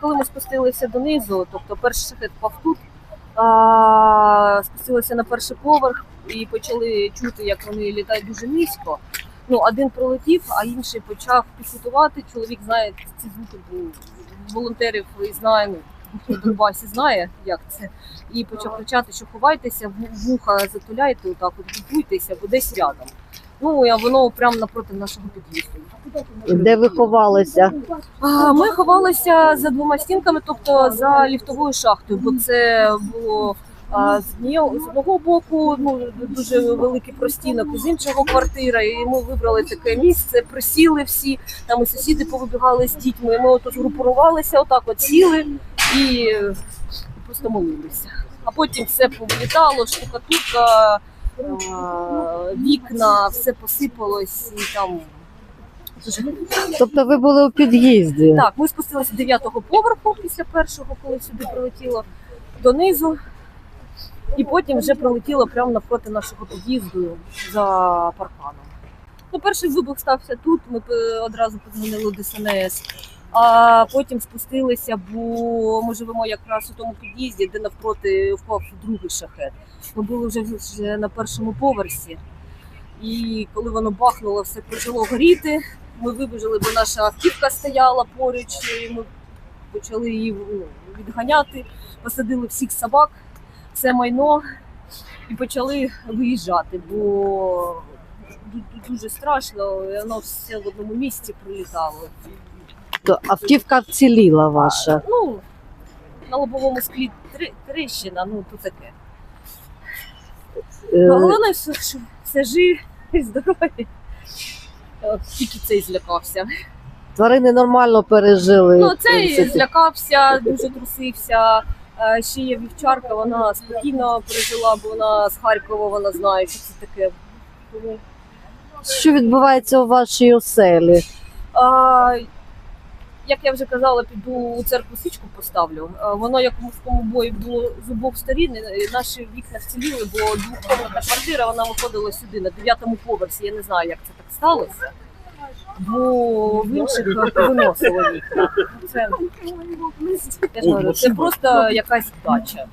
коли ми спустилися донизу, тобто перший шахет впав тут, спустилися на перший поверх і почали чути, як вони літають дуже низько. Ну, один пролетів, а інший почав пікетувати. Чоловік знає ці звуки волонтерів і знає, ну, в Донбасі знає, як це. І почав кричати, що ховайтеся, ву- вуха затуляйте, отак, от готуйтеся, бо десь рядом. Ну, а воно прямо напроти нашого під'їзду. Де ви ховалися? А, Ми ховалися за двома стінками, тобто за ліфтовою шахтою, бо це було а, з одного боку ну, дуже великий простінок, з іншого квартира. І ми вибрали таке місце, присіли всі. Там і сусіди повибігали з дітьми. Ми отут групувалися, отак от сіли і просто молилися. А потім все повилітало, штукатурка, вікна, все посипалось і там. Тобто ви були у під'їзді? так, ми спустилися з дев'ятого поверху після першого, коли сюди прилетіло донизу. І потім вже прилетіло прямо навпроти нашого під'їзду за парканом. Ну, перший вибух стався тут, ми одразу подзвонили до ДСНС, а потім спустилися, бо ми живемо якраз у тому під'їзді, де навпроти впав другий шахет. Ми були вже, вже на першому поверсі. І коли воно бахнуло, все почало горіти. Ми вибіжали, бо наша автівка стояла поруч, і ми почали її ну, відганяти, посадили всіх собак, все майно і почали виїжджати, бо дуже страшно, і воно все в одному місці прилітало. То автівка вціліла ваша. Ну, на лобовому склі три- тріщина, ну то таке. Е, Головне, що, що все живі, здорові. Е, Тільки цей злякався. Тварини нормально пережили. Ну, в цей принципі. злякався, дуже трусився. Е, Ще є вівчарка, вона спокійно пережила, бо вона з Харкова, вона знає, що це таке. Тому, Що відбувається у вашій оселі? а, як я вже казала, піду у церкву свічку поставлю. Воно як у морському бою було з обох сторін. і Наші вікна вціліли, бо двохкомнатна квартира вона виходила сюди на дев'ятому поверсі. Я не знаю, як це так сталося. Бо в інших виносило вікна. Це, я це просто якась вдача.